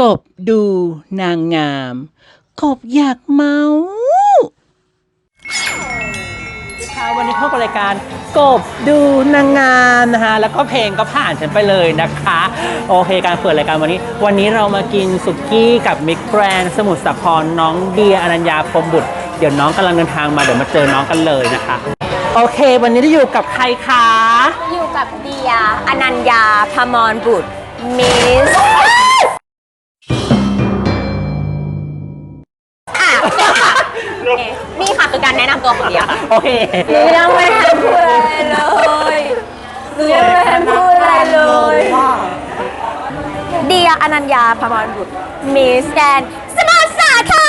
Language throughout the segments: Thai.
กบดูนางงาม กบอยากเมาค่ะวันนี้เข้ากับรายการกบดูนางงามนะคะแล้วก็เพลงก็ผ่านฉันไปเลยนะคะ โอเคการเปิดรายการวันนี้ วันนี้เรามากินสุกี้กับมิกแกรนสมุทรสาครน้องเดียอนัญญาพรหมบุตร เดี๋ยวน้องกำลังเดินทางมาเดี๋ยวมาเจอน้องกันเลยนะคะ โอเค วันนี้ได้อยู่กับใครคะอยู่กับเดียอนัญญาพมรบุตรมิส ยโอเคหนูยังไม่ทันพูดอะไรเลยหนูยังไม่ทันพูดอะไรเลย เดียอนัญญาพมรบุตรมิสแกนสมุทรสาคร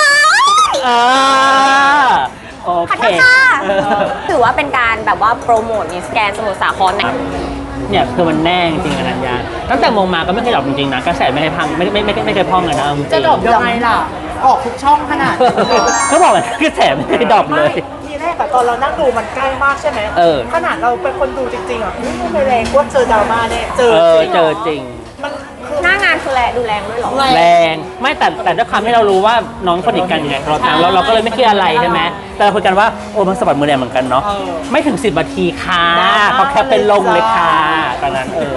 อ่าโอขอเคโทษค่ะถือว่าเป็นการแบบว่าโปรโมทมิสแกนสมุทรสาครนะเนี่ยคือมันแน่จริงๆอนัญญาตั้งแต่มงมาก็ไม่เคยดรอปจริงๆนะกระแสไม่เคยพังไม่ไม่ไม่ไม่เคยพองเลยนะเอาจริงๆจะดรอปยังไงล่ะ ออกทุกช่องขนาดนี้ก็บอกว่ากระแสไม่เคยดรอปเลยทีแร กอะตอนเรานั่งดูมันใกล้มากใช่ไหมเออ ขนาดเราเป็นคนดูจริงๆอะไม่ไปแรงว่าเจอดราม่าเนี่ยเจอเออจริงเจอจริง มันคือหน้างานคือแลดูแรงด้วยเหรอ แรง ไม่แต่แต่ด้วยความที่เรารู้ว่าน้องสนิทกันไงเราตามเราเราก็เลยไม่คิดอะไรใช่ไหมแต่เราคุยกันว่าโอ้มันสะบัดมือแรงเหมือนกันเนาะเออไม่ถึงสิบนาทีค่ะเขาแค่เป็นลงเลยค่ะตอนนั้นเออ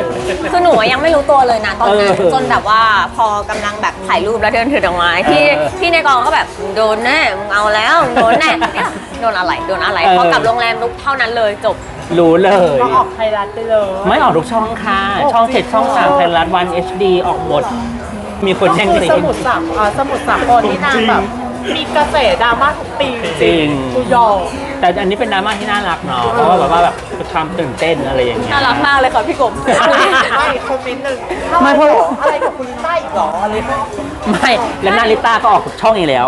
คือหนูอะยังไม่รู้ตัวเลยนะตอนนั้นเออจนแบบว่าพอกำลังแบบถ่ายรูปแล้วเดินถือดอกไม้พี่เออพี่ในกองก็แบบโดนแน่มึงเอาแล้วมึงโดนแน่เนี่ย โดนอะไรโดนอะไรเออ พอกลับโรงแรมลุกเท่านั้นเลยจบ รู้เลย ก็ออกไทยรัฐไปเลย ไม่ออกทุกช่องค่ะ ช่องเจ็ดช่องสามไทยรัฐวัน HD ออกหมด มีคนแย่งก็ซีคือสมุทรสาครอ่าสมุทรสาครนี่นางแบบมีกระแสดราม่าทุกปีจริง กูยอมแต่อันนี้เป็นดราม่าที่น่ารักเนาะเพราะว่าแบบว่าแบบความตื่นเต้นอะไรอย่างเงี้ย น่ารักมากเลยค่ะพี่กบ ไม่คอมเมนต์หนึ่งไม่เพราะ อะไรกับคุณลิต้าอีกเหรออะไรก็ไม่แล้วนาริต้าก็ออกทุกช่องอีกแล้ว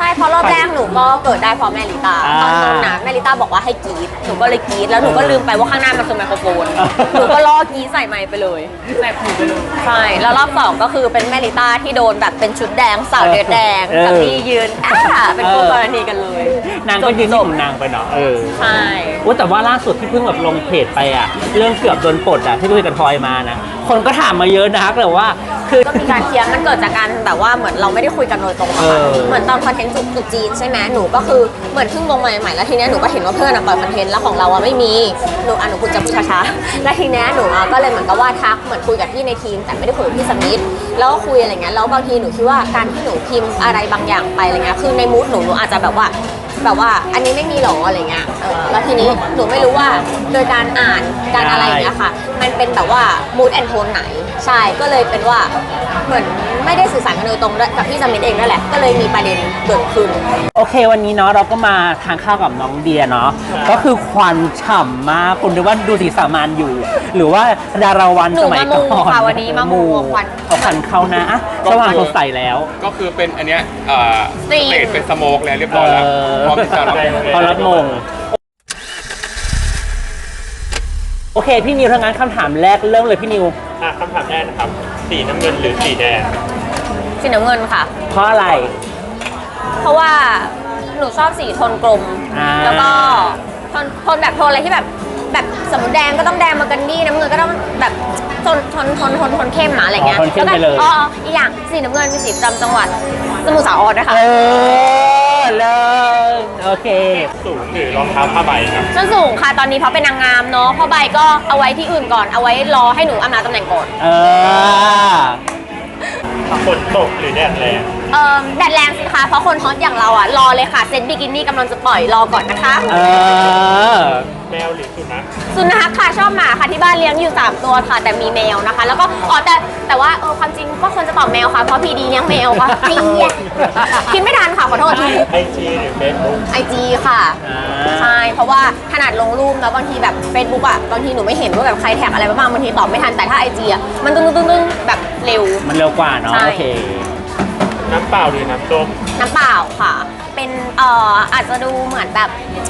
ใช่เพราะรอบแรกหนูก็เกิดได้เพราะแม่ลิต้าอ่าตอนนั้นนะแม่ลิต้าบอกว่าให้กรีดหนูก็เลยกรีดแล้วหนูก็ลืมไปว่าข้างหน้ามันคือไมโครโฟนอ่าหนูก็ล่อกรีดใส่ไมค์ไปเลยใส่หูไปเลยใช่แล้วรอบสองก็คือเป็นแม่ลิต้าที่โดนแบบเป็นชุดแดงสาวเดือดแดงกับที่ยืนอ่าเป็นคู่กรณีกันเลยนางก็ยืนนิ่งของนางไปเนาะเออใช่ว่าแต่ว่าล่าสุดที่เพิ่งแบบลงเพจไปอะเรื่องเกือบโดนปลดอะที่คุยกับทอยมานะคนก็ถามมาเยอะนะแต่ว่า คือก็มีการเคลียร์มันเกิดจากการแบบว่าเหมือนเราไม่ได้คุยกันโดยตรงอะค่ะเออ เหมือนตอนคอนเทนต์จุดจุดจีนใช่ไหมหนูก็คือเหมือนเพิ่งลงมาใหม่ๆแล้วทีเนี้ยหนูก็เห็นว่าเพื่อนอะปล่อยคอนเทนต์แล้วของเราอะไม่มีหนูอะหนูพูดจะพูดช้าๆแล้วทีเนี้ยหนูอะก็เลยเหมือนกับว่าทักเหมือนคุยกับพี่ในทีม แต่ไม่ได้คุยกับพี่สมิธแล้วก็คุยอะไรเงี้ยแล้วบางทีหนูคิดว่าการที่หนูพิมพ์อะไรบางอย่างไปอะไรเงี้ยคือในมูดหนูหนูอาจจะแบบว่า แบบว่าอันนี้ไม่มีหรออะไรเงี้ยเออแล้วทีนี้หนูไม่รู้ว่าโดยการอ่านการอะไรอย่างเงี้ยค่ะ มันเป็นแบบว่า mood and tone ไหน ใช่ ก็เลยเป็นว่าเหมือนไม่ได้สื่อสารกันโดยตรงด้วยกับพี่สมิธเองนั่นแหละ ก็เลยมีประเด็นเกิดขึ้น โอเควันนี้เนาะเราก็มาทานข้าวกับน้องเดียเนาะก็คือควันฉ่ำมากคุณดูว่าดูสีสามานอยู่ หรือว่าดาราวันหนูสมัยก่อนมามูค่ะวันนี้มามูควัน เอาควันเข้านะอะสว่างสดใสแล้ว ก็คือเป็นอันเนี้ยเอ่อสตรีม เตเป็นสโมกแล้วเรียบร้อยแล้วพร้อมที่จะรับพร้อมรับมง โอเค พี่นิวถ้างั้นคำถามแรกเริ่มเลยพี่นิว อะคำถามแรกนะครับ สีน้ำเงินหรือสีแดง สีน้ำเงินค่ะ เพราะอะไร เพราะว่าหนูชอบสีโทนกลม อ่า แล้วก็โทนโทนแบบโทนอะไรที่แบบแบบสมมติแดงก็ต้องแดงมากันดี้น้ำเงินก็ต้องแบบโทนโทนโทนโทนโทนเข้มหมาอะไรเงี้ยอ๋อโทนเข้มไปเลยแวก็อ๋ออีกอย่างสีน้ำเงินเป็นสีประจำจังหวัดสมุทรสาครนะคะเออ เลิศโอเค สูงหรือรองเท้าผ้าใบครับ ส้นสูงค่ะตอนนี้เพราะเป็นนางงามเนาะเพราะใบก็เอาไว้ที่อื่นก่อนเอาไว้รอให้หนูอำลาตำแหน่งก่อนเออฝนตกหรือแดดแรงเอ่อแดดแรงสิคะเพราะคนฮอตอย่างเราอะรอเลยค่ะเซตบิกินี่กำลังจะปล่อยรอก่อนนะคะ เออ แมวหรือสุนัขสุนัขค่ะชอบหมาค่ะที่บ้านเลี้ยงอยู่ 3 ตัวค่ะ แต่มีแมวนะคะ แล้วก็อ๋อแต่แต่ว่าเออค วามจริงก็ควรจะตอบแมวค่ะ เพราะพีดีเลี้ยงแมวค่ะเหี้ยคิดไม่ทันค่ะขอโทษทีไอจีหรือเฟซบุ๊ก ไอจีค่ะ อ่า ใช่ เพราะว่าขนาดลงรูปแล้วบางทีแบบ Facebook อะ บางทีหนูไม่เห็นว่าแบบใครแท็กอะไรบ้างบางทีตอบไม่ทันแต่ถ้าไอจีอะ มันตึ้งตึ้งตึ้งแบบเร็ว มันเร็วกว่าเนาะใช่ โอเค น้ำเปล่าหรือน้ำส้มน้ำเปล่าค่ะ เป็นเอ่ออาจจะดูเหมือนแบบ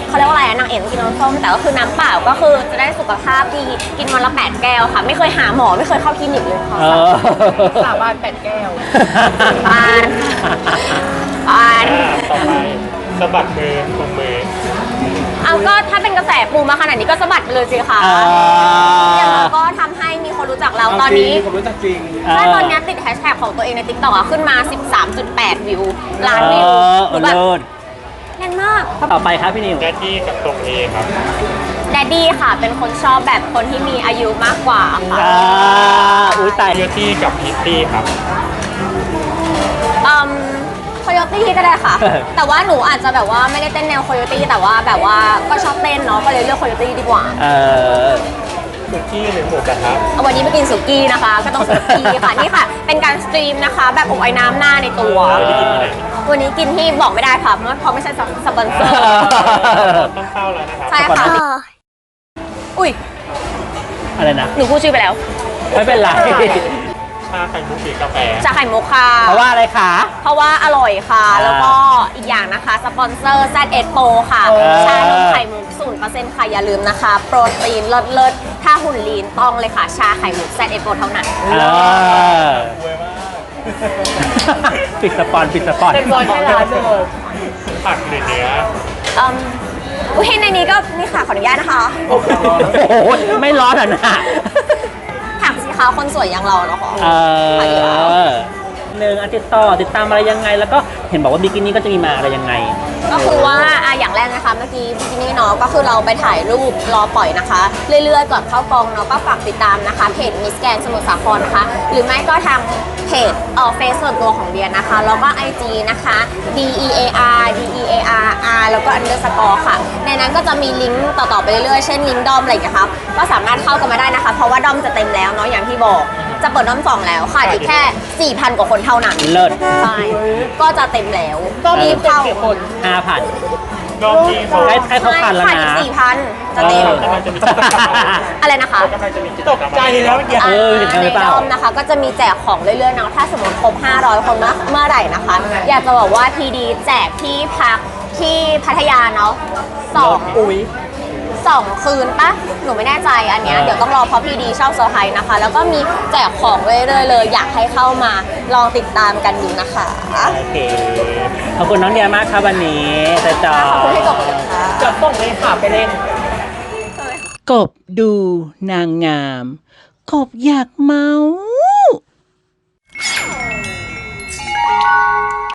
เขาเรียกว่าอะไรอะนางเอกกินน้ำส้มแต่ก็คือน้ำเปล่าก็คือจะได้สุขภาพดีกินวันละแปดแก้วค่ะ ไม่เคยหาหมอไม่เคยเข้าคลินิกเลยค่ะเออ สาบานแปดแก้ว ปานปานอ่าต่อไปสะบัดมือตรงมือเอเอาก็ถ้าเป็นกระแสปูมาขนาดนี้ก็สะบัดไปเลยสิคะอ่า อย่างน้อยก็ทำให้มีคน รู้จักเราตอนนี้ ผมรู้จักจริง ใช่ตอนนี้ติดแฮชแท็กของตัวเองใน t ิ k t o k อะขึ้นมา 13.8 วิวล้านวิวเออหนูแบบเลิศแน่นมาก ต่อไปครับพี่นิว แดดดี้กับตรงเอครับ แดดดี้ค่ะ เป็นคนชอบแบบคนที่มีอายุมากกว่าค่ะอ่า อุ้ยตายเบียตี้กับพิตตี้ครับ อืมโคโยตี้ก็ได้ค่ะ แต่ว่าหนูอาจจะแบบว่าไม่ได้เต้นแนวโคโยตี้แต่ว่าแบบว่าก็ชอบเต้นเนาะก็เลยเลือกโคโยตี้ดีกว่า เออ สุกี้หรือหมูกระทะเอาวันนี้มากินสุกี้นะคะ ก็ต้องสุกี้ค่ะนี่ค่ะ เป็นการสตรีมนะคะ แบบอบไอ้น้ำหน้าในตัว วันนี้กินที่บอกไม่ได้ค่ะเพราะเพราะไม่ใช่สปอนเซอร์ต้องเข้าแล้วนะครับใช่ค่ะอุ้ยอะไรนะหนูพูดชื่อไปแล้วไม่เป็นไร ชาไข่มุกหรือกาแฟ ชาไข่มุกค่ะ เพราะว่าอะไรคะ เพราะว่าอร่อยค่ะอ่าแล้วก็อีกอย่างนะคะ สปอนเซอร์ Z 1 Pro ค่ะ เออ ชานมไข่มุก0%ค่ะ อย่าลืมนะคะ โปรตีนเลิศเลิศๆถ้าหุ่นลีนต้องเลยค่ะ ชาไข่มุก Z 1 Pro เท่านั้น เออปิดสปอนปิดสปอนเป็นบอลให้ร้านเลย ผักหรือเนื้ออืมอุ้ยในนี้ก็นี่ค่ะขออนุญาตนะคะ โอ้โห ไม่ร้อนอะนะ ผักสีขาวคนสวยอย่างเราเนาะค่ะเออห นึงอะติดต่อติดตามอะไรยังไง แล้วก็เห็นบอกว่าบิกินี่ก็จะมีมาอะไรยังไง ก็คือว่าอะอย่างแรกนะคะเมื่อกี้บิกินี่เนาะก็คือเราไปถ่ายรูปรอปล่อยนะคะ เรื่อยๆก่อนเข้ากองเนาะก็ฝากติดตามนะคะเพจมิสแกนสมุทรสาครนะคะ หรือไม่ก็ทางเพจเออเฟซส่วนตัวของเดียนนะคะ แล้วก็ IG นะคะ D E A R D E A R R แล้วก็ underscore ค่ะ ในนั้นก็จะมีลิงก์ต่อๆไปเรื่อยๆเช่นลิงก์ดอมอะไรอย่างเงี้ยค่ะก็สามารถเข้ากันมาได้นะคะ เพราะว่าดอมจะเต็มแล้วเนาะอย่างที่บอก จะเปิดดอมสองแล้วค่ะอีกแค่ 4,000 กว่าคนเท่านั้นเลิศใช่ก็จะเต็มแล้วต้องมีรีบเต็มเข้ากี่คนห้าพันรอบที่เขาใกล้ใกล้เขาพันแล้วขาดอีนะกสี่พันจะเต็มเออกำลังจะมีกิจกรรมอะไรนะคะ กำลังจะมีกิจตกรกรมใจแล้วเมื่อกี้เออเห็นกันหรือเปล่าในดอมนะคะก็จะมีแจกของเรื่อยๆเนาะถ้าสมมติครบ 500 คนเมื่อเมื่อไหร่นะคะ อยากจะบอกว่าทีดีแจกที่พักที่พัทยาเนาะสองอุ้ย สองคืนปะหนูไม่แน่ใจอันเนี้ยเออเดี๋ยวต้องรอเพราะพี่ดีชอบเซอร์ไพรส์นะคะ แล้วก็มีแจกของเรื่อยๆเลยอยากให้เข้ามาลองติดตามกันดูนะคะ โอเค ขอบคุณน้องเดียมากครับวันนี้จะจอขอบคุณที่จบเลยค่ะจะส่งเลยค่ะไปเล่น กบดูนางงาม กบอยากเมา